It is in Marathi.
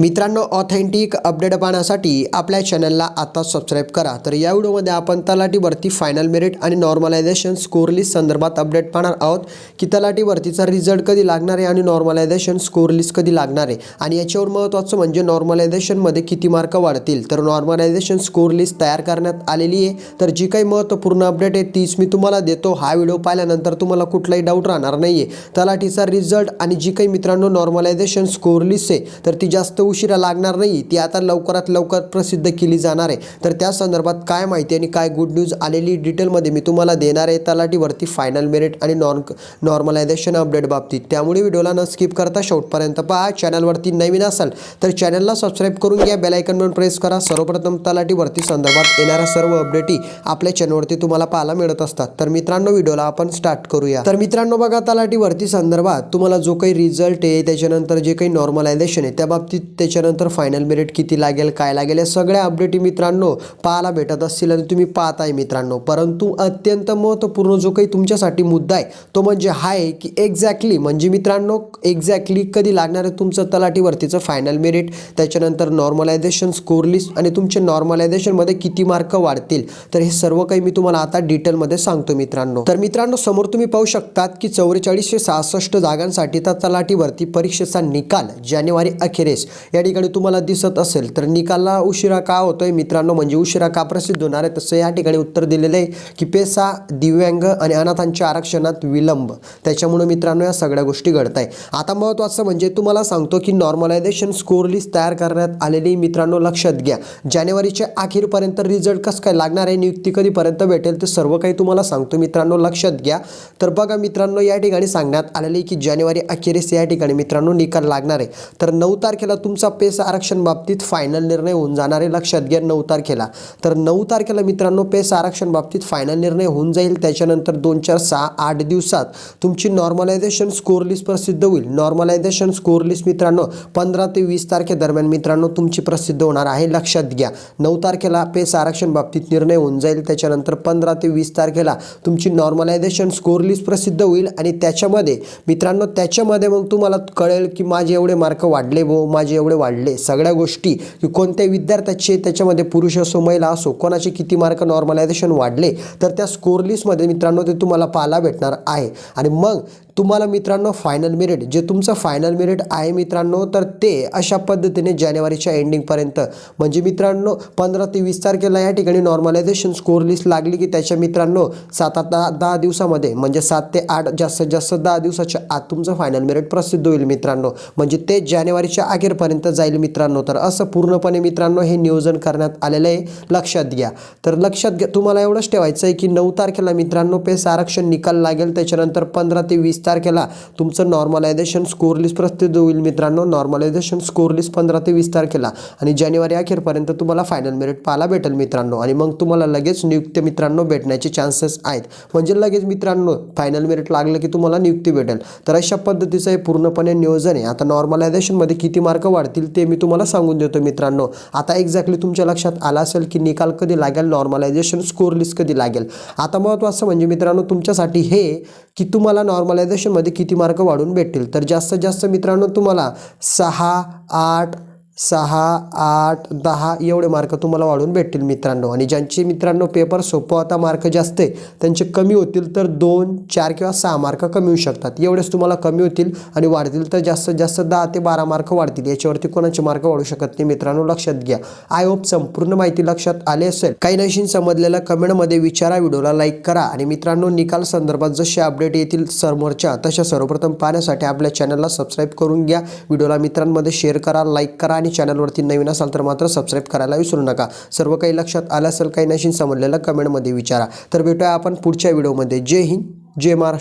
मित्रांनो ऑथेंटिक अपडेट पाहण्यासाठी आपल्या चॅनलला आता सबस्क्राईब करा. तर या व्हिडिओमध्ये आपण तलाठी भरती फायनल मेरिट आणि नॉर्मलायझेशन स्कोर लिस्ट संदर्भात अपडेट पाहणार आहोत की तलाठी भरतीचा रिझल्ट कधी लागणार आहे आणि नॉर्मलायझेशन स्कोर लिस्ट कधी लागणार आहे. आणि याच्यावर महत्त्वाचं म्हणजे नॉर्मलायझेशनमध्ये किती मार्क वाढतील. तर नॉर्मलायझेशन स्कोर लिस्ट तयार करण्यात आलेली आहे. तर जी काही महत्त्वपूर्ण अपडेट आहे तीच मी तुम्हाला देतो. हा व्हिडिओ पाहिल्यानंतर तुम्हाला कुठलाही डाऊट राहणार नाही आहे तलाठीचा रिझल्ट आणि जी काही मित्रांनो नॉर्मलायझेशन स्कोर लिस्ट आहे तर ती जास्त उशिरा लागणार नाही ती आता लवकरात लवकर प्रसिद्ध केली जाणार आहे. तर त्या संदर्भात काय माहिती आणि काय गुड न्यूज आलेली डिटेलमध्ये मी तुम्हाला देणार आहे तलाठीवरती फायनल मेरिट आणि नॉन नॉर्मलायझेशन अपडेट बाबतीत. त्यामुळे व्हिडिओला न स्किप करता शेवटपर्यंत पहा चॅनलवरती नवीन असाल तर चॅनलला सबस्क्राईब करून घ्या बेलायकनवर प्रेस करा. सर्वप्रथम तलाठीवरती संदर्भात येणाऱ्या सर्व अपडेटी आपल्या चॅनलवरती तुम्हाला पाहायला मिळत असतात. तर मित्रांनो व्हिडिओला आपण स्टार्ट करूया. तर मित्रांनो बघा तलाठीवरती संदर्भात तुम्हाला जो काही रिझल्ट आहे त्याच्यानंतर जे काही नॉर्मलायझेशन आहे त्या बाबतीत त्याच्यानंतर फायनल मेरिट किती लागेल काय लागेल या सगळ्या अपडेटी मित्रांनो पाहायला भेटत असतील आणि तुम्ही पाहताय मित्रांनो. परंतु अत्यंत महत्त्वपूर्ण जो काही तुमच्यासाठी मुद्दा आहे तो म्हणजे हा आहे की एक्झॅक्टली म्हणजे मित्रांनो एक्झॅक्टली कधी लागणार आहे तुमचं तलाठीवरतीचं फायनल मेरिट त्याच्यानंतर नॉर्मलायझेशन स्कोर लिस्ट आणि तुमचे नॉर्मलायझेशनमध्ये किती मार्क वाढतील? तर हे सर्व काही मी तुम्हाला आता डिटेलमध्ये सांगतो मित्रांनो. तर मित्रांनो समोर तुम्ही पाहू शकतात की चौवेचाळीसशे सहासष्ट जागांसाठी तर तलाठीवरती परीक्षेचा निकाल जानेवारी अखेरीस. या ठिकाणी तुम्हाला दिसत असेल तर निकाला उशिरा का होतोय मित्रांनो? म्हणजे उशिरा का प्रसिद्ध होणार आहे? तसं या ठिकाणी उत्तर दिलेलं आहे की पेसा दिव्यांग आणि अनाथांच्या आरक्षणात विलंब. त्याच्यामुळे मित्रांनो या सगळ्या गोष्टी घडत आहे आता महत्त्वाचं म्हणजे तुम्हाला सांगतो की नॉर्मलायझेशन स्कोर लिस्ट तयार करण्यात आलेली मित्रांनो लक्षात घ्या. जानेवारीच्या अखेरपर्यंत रिझल्ट कसं काय लागणार आहे? नियुक्ती कधीपर्यंत भेटेल? ते सर्व काही तुम्हाला सांगतो मित्रांनो लक्षात घ्या. तर बघा मित्रांनो या ठिकाणी सांगण्यात आलेली की जानेवारी अखेरीस या ठिकाणी मित्रांनो निकाल लागणार आहे. तर नऊ तारखेला तुमचा तुमचा पेस आरक्षण बाबतीत फायनल निर्णय होऊन जाणार आहे लक्षात घ्या नऊ तारखेला. तर नऊ तारखेला मित्रांनो पेस आरक्षण बाबतीत फायनल निर्णय होऊन जाईल. त्याच्यानंतर दोन चार सहा आठ दिवसात तुमची नॉर्मलायझेशन स्कोर लिस्ट प्रसिद्ध होईल. नॉर्मलायझेशन स्कोर लिस्ट मित्रांनो पंधरा ते वीस तारखेदरम्यान मित्रांनो तुमची प्रसिद्ध होणार आहे. लक्षात घ्या नऊ तारखेला पेस आरक्षण बाबतीत निर्णय होऊन जाईल. त्याच्यानंतर पंधरा ते वीस तारखेला तुमची नॉर्मलायझेशन स्कोर लिस्ट प्रसिद्ध होईल. आणि त्याच्यामध्ये मित्रांनो त्याच्यामध्ये मग तुम्हाला कळेल की माझे एवढे मार्क वाढले भाऊ माझे एवढे वाढले. सगळ्या गोष्टी की कोणत्या विद्यार्थ्याचे त्याच्यामध्ये पुरुष असो महिला असो कोणाचे किती मार्क नॉर्मलायझेशन वाढले तर त्या स्कोर लिस्टमध्ये मित्रांनो ते तुम्हाला पाहायला भेटणार आहे. आणि मग तुम्हाला मित्रांनो फायनल मेरिट जे तुमचं फायनल मेरिट आहे मित्रांनो तर ते अशा पद्धतीने जानेवारीच्या एंडिंगपर्यंत म्हणजे मित्रांनो पंधरा ते वीस तारखेला या ठिकाणी नॉर्मलायझेशन स्कोर लिस्ट लागली की त्याच्या मित्रांनो सात आठ दहा दहा दिवसामध्ये म्हणजे सात ते आठ जास्तीत जास्त दहा दिवसाच्या आत तुमचं फायनल मेरिट प्रसिद्ध होईल मित्रांनो. म्हणजे ते जानेवारीच्या अखेरपर्यंत जाईल मित्रांनो. तर असं पूर्णपणे मित्रांनो हे नियोजन करण्यात आलेलं आहे. लक्षात घ्या. तर लक्षात घ्या तुम्हाला एवढंच ठेवायचं आहे की नऊ तारखेला मित्रांनो पेस आरक्षण निकाल लागेल. त्याच्यानंतर पंधरा ते वीस केला. तुमचं नॉर्मलायझेशन स्कोर लिस्ट प्रसिद्ध होईल मित्रांनो. नॉर्मलायझेशन स्कोर लिस्ट पंधरा ते विस्तार केला. आणि जानेवारी अखेरपर्यंत तुम्हाला फायनल मेरिट पाहायला भेटेल मित्रांनो. आणि मग तुम्हाला लगेच नियुक्ती मित्रांनो भेटण्याचे चान्सेस आहेत. म्हणजे लगेच मित्रांनो फायनल मेरिट लागलं की तुम्हाला नियुक्ती भेटेल. तर अशा पद्धतीचं हे पूर्णपणे नियोजन आहे. आता नॉर्मलायझेशनमध्ये किती मार्क वाढतील ते मी तुम्हाला सांगून देतो मित्रांनो. आता एक्झॅक्टली तुमच्या लक्षात आला असेल की निकाल कधी लागेल नॉर्मलायझेशन स्कोर लिस्ट कधी लागेल? आता महत्त्वाचं म्हणजे मित्रांनो तुमच्यासाठी हे की तुम्हाला नॉर्मलायझेशनमध्ये किती मार्क वाढून भेटतील. तर जास्तीत जास्त मित्रांनो तुम्हाला सहा आठ सहा आठ दहा एवढे मार्क तुम्हाला वाढून भेटतील मित्रांनो. आणि ज्यांचे मित्रांनो पेपर सोपं होता मार्क जास्त आहे त्यांचे कमी होतील तर दोन चार किंवा सहा मार्क कमी होऊ शकतात. एवढेच तुम्हाला कमी होतील आणि वाढतील तर जास्तीत जास्त दहा ते बारा मार्क वाढतील. याच्यावरती कोणाचे मार्क वाढू शकत नाही मित्रांनो लक्षात घ्या. आय होप संपूर्ण माहिती लक्षात आली असेल. काही नशीन समजलेल्या कमेंटमध्ये विचारा व्हिडिओला लाईक करा. आणि मित्रांनो निकाल संदर्भात जसे अपडेट येतील समोरच्या तशा सर्वप्रथम पाहण्यासाठी आपल्या चॅनलला सबस्क्राईब करून घ्या. व्हिडिओला मित्रांमध्ये शेअर करा लाईक करा आणि आणि चॅनलवरती नवीन असाल तर मात्र सबस्क्राईब करायला विसरू नका. सर्व काही लक्षात आलं असेल काही नशीन समजलेलं कमेंटमध्ये विचारा. तर भेटूया आपण पुढच्या व्हिडिओमध्ये जय हिंद जय महाराष्ट्र.